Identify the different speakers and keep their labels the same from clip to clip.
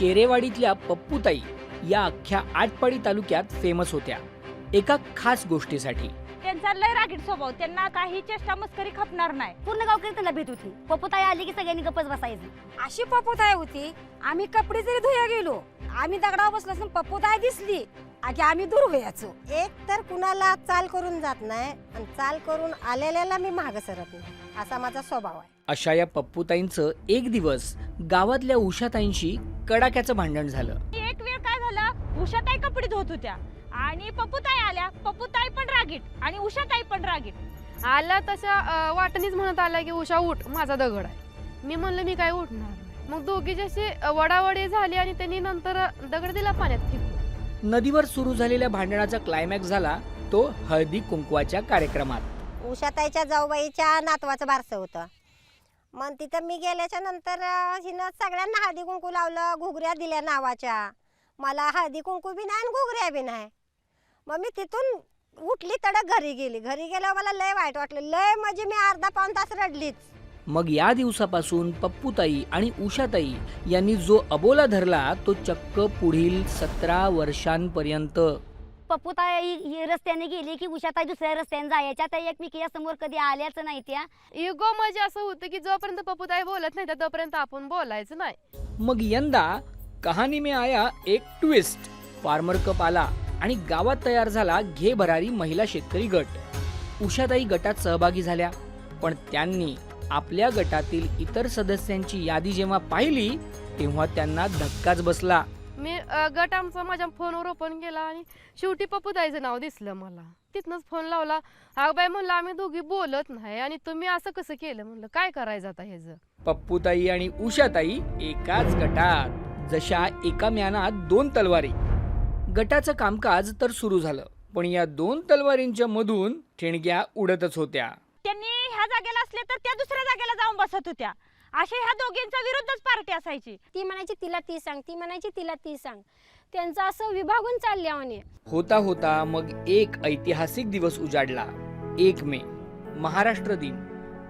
Speaker 1: शेरेवाडीतल्या पप्पूताई या अख्ख्या आटपाडी तालुक्यात फेमस होत्या. एका खास गोष्टीसाठी.
Speaker 2: त्यांचा लय रागीट स्वभाव. त्यांना काही चेष्टा मस्करी खपणार नाही.
Speaker 3: पूर्ण गावकरी त्यांना भेट होती. पप्पूताई आली की सगळ्यांनी गप्पच बसायचं.
Speaker 4: अशी पप्पूताई होती. आम्ही कपडे जरी धुया गेलो आम्ही दगडावर बसलो असून पप्पूताई दिसली. की आम्ही दूर व्हायचो एक तर कुणाला चाल करून जात नाही आणि चाल करून आलेल्याला मी माग सरत नाही. असा माझा स्वभाव आहे.
Speaker 1: अशा या पप्पूताईंचं एक दिवस गावातल्या उषाताईंशी कडाक्याचं भांडण झालं.
Speaker 2: एक वेळ काय झालं? उषाताई कपडे धुत होत्या. आणि पप्पूताई आल्या. पप्पूताई पण रागीट आणि उषाताई पण रागीट.
Speaker 5: आला तशा अं, वाटणीच म्हणत आला की उषा उठ. माझा दगड आहे. मी म्हणलं मी काय उठणार. मग दोघी जशी वडावडी झाली आणि त्यांनी नंतर दगड दिला पाण्यात.
Speaker 1: नदीवर सुरू झालेल्या भांडणाचा क्लायमॅक्स झाला तो हळदी कुंकवाच्या कार्यक्रमात.
Speaker 4: उषाताईच्या जाऊबाईच्या नातवाचं बारसं होतं. मग तिथं मी गेल्याच्यानंतर अं, हिनं सगळ्यांना हळदी कुंकू लावलं घुगऱ्या दिल्या नावाच्या. मला हळदी कुंकू बी नाही आणि घुगऱ्या बी नाही. मग मी तिथून उठली तडक घरी गेली. घरी गेल्यावर मला लय वाईट वाटलं. लय म्हणजे मी अर्धा पाऊन तास रडलीच.
Speaker 1: मग या दिवसापासून पप्पूताई आणि उषाताई यांनी जो अबोला धरला तो चक्क पुढील सतरा वर्षांपर्यंत.
Speaker 3: पप्पूताई ही रस्त्याने गेली की उषाताई दुसऱ्या रस्त्याने जायच्या त्या एकमेकीच्या समोर कधी आल्याच नाही त्या.
Speaker 5: इगो म्हणजे असं होतं की जोपर्यंत पप्पूताई बोलत नाही तोपर्यंत आपण बोलायचं नाही.
Speaker 1: मग यंदा कहाणी में आया एक ट्विस्ट फार्मर कप आला आणि गावात तयार झाला घे भरारी महिला शेतकरी गट. उषाताई गटात सहभागी झाल्या पण त्यांनी आपल्या गटातील इतर सदस्यांची यादी जेव्हा पाहिली तेव्हा त्यांना धक्काच बसला.
Speaker 5: मी अं, गट आमचा माझ्या फोनवर ओपन केला आणि शेवटी पप्पूताईचं नाव दिसलं मला. तिथनंच फोन लावला. अगं बाई म्हणलं आम्ही दोघी बोलत नाही आणि तुम्ही असं कसं केलं? म्हणलं काय करायचं आता ह्याचं
Speaker 1: पप्पूताई आणि उषाताई एकाच गटात जशा एका म्यानात दोन तलवारी. गटाचं कामकाज तर सुरू झालं पण या दोन तलवारींच्या मधून ठिणग्या उडतच होत्या.
Speaker 2: त्यांनी ह्या जागेला असले तर त्या दुसऱ्या जागेला जाऊन बसत होत्या. अशा ह्या दोघींच्या विरुद्धच पार्टी असायची.
Speaker 4: ती म्हणायची तिला ती सांग ती म्हणायची तिला ती सांग. त्यांचं असं विभागून चालल्या म्हणे
Speaker 1: होता होता मग एक ऐतिहासिक दिवस उजाडला. एक मे महाराष्ट्र दिन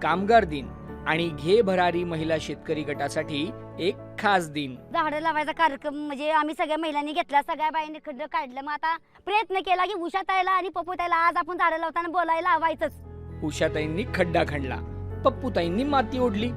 Speaker 1: कामगार दिन आणि घे भरारी महिला शेतकरी गटासाठी एक खास दिन.
Speaker 3: झाडं लावायचा कार्यक्रम म्हणजे आम्ही सगळ्या महिलांनी घेतला सगळ्या बाईंनी खड्ड काढलं. मग आता प्रयत्न केला की उषाताईला आणि पप्पूताईला आज आपण झाडं लावताना बोलायला लावायचंच.
Speaker 1: उषाताईंनी खड्डा खणला. पप्पूताईंनी माती ओढली.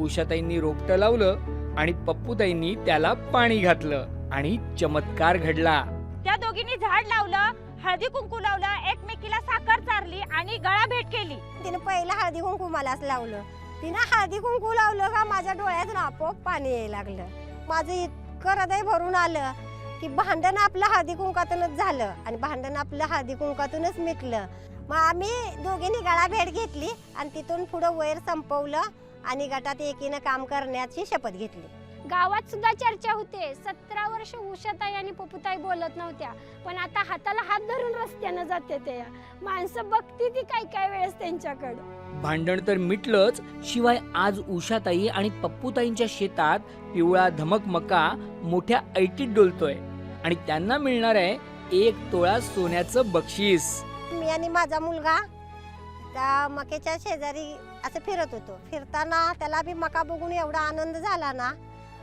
Speaker 1: उषाताईंनी रोपटं लावलं आणि पप्पूताईंनी त्याला पाणी घातलं आणि चमत्कार घडला.
Speaker 2: त्या दोघींनी झाड लावलं हळदी कुंकू लावलं एकमेकीला साखर चारली आणि गळा भेट केली.
Speaker 4: तिने पहिलं हळदी कुंकू मलाच लावलं. तिनं हळदी कुंकू लावलं का माझ्या डोळ्यातून आपोआप पाणी यायला लागलं. माझं इतकं हृदय भरून आलं. की भांडण आपलं हळदी कुंकातूनच झालं आणि भांडण आपलं हळदी कुंकातूनच मिटलं. मग आम्ही दोघींनी गळा भेट घेतली आणि तिथून पुढं वैर संपवलं आणि गटात एकीनं काम करण्याची शपथ घेतली.
Speaker 6: गावात सुद्धा चर्चा होते. सतरा वर्ष उषाताई आणि पपुताई बोलत नव्हत्या. पण आता हाताला हात धरून रस्त्यानं जाते ते. माणसं बघती ती काय काय वेळेस त्यांच्याकडे.
Speaker 1: भांडण तर मिटलंच शिवाय आज उषाताई आणि पप्पूताईंच्या शेतात पिवळा धमक मका मोठ्या ऐटीत डोलतोय. आणि त्यांना मिळणार आहे एक तोळा सोन्याचं बक्षीस.
Speaker 4: मी आणि माझा मुलगा त्या मक्याच्या शेजारी असं फिरत होतो. फिरताना त्याला बी मका बघून एवढा आनंद झाला ना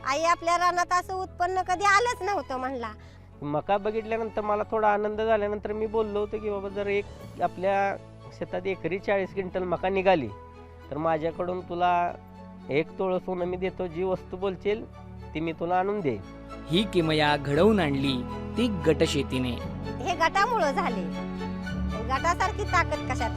Speaker 4: आई आपल्या रानात असं उत्पन्न कधी आलंच नव्हतं म्हणला.
Speaker 7: मका बघितल्यानंतर मला थोडा आनंद झाल्यानंतर मी बोललो होतो की बाबा जर एक आपल्या शेतात एकरी चाळीस क्विंटल मका निघाली तर माझ्याकडून तुला एक तोळं सोनं मी देतो. जी वस्तू बोलशील ती मी तुला आणून देईन.
Speaker 1: ही किमया घडवून आणली ती गटशेतीने.
Speaker 4: हे गटामुळं झाले. गटासारखी ताकद कशात